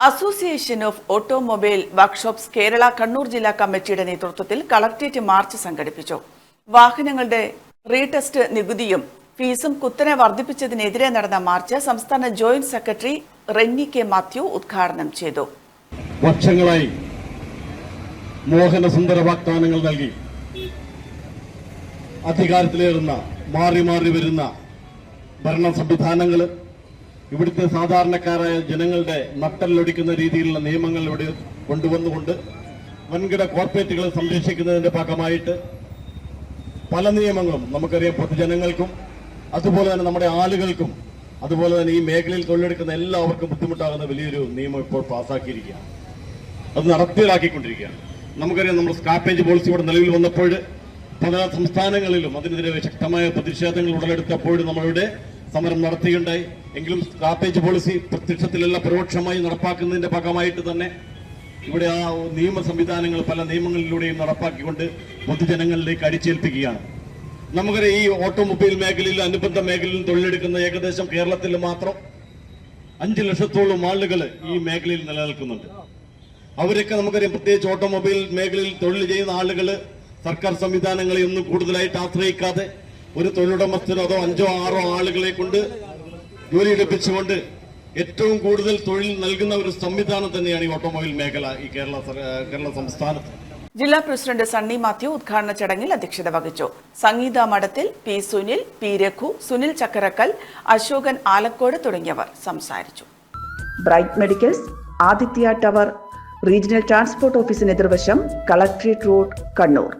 Association of automobile workshops Kerala Kannur ജില്ലാ കമ്മിറ്റിയുടെ നേതൃത്വത്തിൽ കളക്ട്രേറ്റ് മാർച്ച് സംഘടിപ്പിച്ചു. വാഹനങ്ങളുടെ റീടെസ്റ്റ് നികുതിയും ഫീസും കുത്തനെ വർദ്ധിപ്പിച്ചതിനെതിരെ നടന്ന മാർച്ച് സംസ്ഥാന joint secretary Renny K Mathew ഉദ്ഘാടനം ചെയ്തു. വർഷങ്ങളായി മോഹനസുന്ദര വാഗ്ദാനങ്ങൾ നൽകി. അധികാരത്തിലേറുന്ന മാറി മാറി വരുന്ന ഭരണ സംവിധാനങ്ങൾ ഇവിടുത്തെ സാധാരണക്കാരായ ജനങ്ങളുടെ നട്ടല്ലൊടിക്കുന്ന രീതിയിലുള്ള നിയമങ്ങൾ ഇവിടെ കൊണ്ടുവന്നുകൊണ്ട് വൻകിട കോർപ്പറേറ്റുകളെ സംരക്ഷിക്കുന്നതിന്റെ ഭാഗമായിട്ട് പല നിയമങ്ങളും നമുക്കറിയാം പൊതുജനങ്ങൾക്കും അതുപോലെ തന്നെ നമ്മുടെ ആളുകൾക്കും അതുപോലെ തന്നെ ഈ മേഖലയിൽ തൊഴിലെടുക്കുന്ന എല്ലാവർക്കും ബുദ്ധിമുട്ടാകുന്ന വലിയൊരു നിയമം ഇപ്പോൾ പാസ്സാക്കിയിരിക്കുകയാണ് അത് നടപ്പിലാക്കിക്കൊണ്ടിരിക്കുകയാണ്. നമുക്കറിയാം നമ്മുടെ സ്കാപ്പേജ് പോളിസി ഇവിടെ നിലവിൽ വന്നപ്പോൾ പല സംസ്ഥാനങ്ങളിലും അതിനെതിരെ ശക്തമായ പ്രതിഷേധങ്ങൾ ഉടലെടുത്തപ്പോഴും നമ്മളിവിടെ സമരം നടത്തുകയുണ്ടായി. എങ്കിലും സ്ക്രാപ്പേജ് പോളിസി പ്രത്യക്ഷത്തിലല്ല പരോക്ഷമായി നടപ്പാക്കുന്നതിന്റെ ഭാഗമായിട്ട് തന്നെ ഇവിടെ ആ നിയമ സംവിധാനങ്ങൾ പല നിയമങ്ങളിലൂടെയും നടപ്പാക്കിക്കൊണ്ട് പൊതുജനങ്ങളിലേക്ക് അടിച്ചേൽപ്പിക്കുകയാണ്. നമുക്കറിയാം ഈ ഓട്ടോമൊബൈൽ മേഖലയിൽ അനുബന്ധ മേഖലയിൽ തൊഴിലെടുക്കുന്ന ഏകദേശം കേരളത്തിൽ മാത്രം അഞ്ചു ലക്ഷത്തോളം ആളുകൾ ഈ മേഖലയിൽ നിലനിൽക്കുന്നുണ്ട്. അവരൊക്കെ നമുക്കറിയാം പ്രത്യേകിച്ച് ഓട്ടോമൊബൈൽ മേഖലയിൽ തൊഴിൽ ചെയ്യുന്ന ആളുകൾ സർക്കാർ സംവിധാനങ്ങളെ ഒന്നും കൂടുതലായിട്ട് ആശ്രയിക്കാതെ ഒരു തൊഴിലുടമസ്ഥനോ അതോ അഞ്ചോ ആറോ ആളുകളെ കൊണ്ട് ജോലി എടുപ്പിച്ചുകൊണ്ട് ഏറ്റവും കൂടുതൽ തൊഴിൽ നൽകുന്ന ഒരു സംവിധാനം തന്നെയാണ് ഈ ഓട്ടോമൊബൈൽ മേഖല ഈ കേരള കേരള സംസ്ഥാനത്ത്. ജില്ലാ പ്രസിഡന്റ് സണ്ണി മാത്യു ഉദ്ഘാടന ചടങ്ങിൽ അധ്യക്ഷത വഹിച്ചു. സംഗീത മഠത്തിൽ പി സുനിൽ പി രഘു സുനിൽ ചക്കരക്കൽ അശോകൻ ആലക്കോട് തുടങ്ങിയവർ സംസാരിച്ചു. Bright medicals Aditya tower regional transport ഓഫീസിന് എതിർവശം കളക്ട്രേറ്റ് റോഡ് കണ്ണൂർ.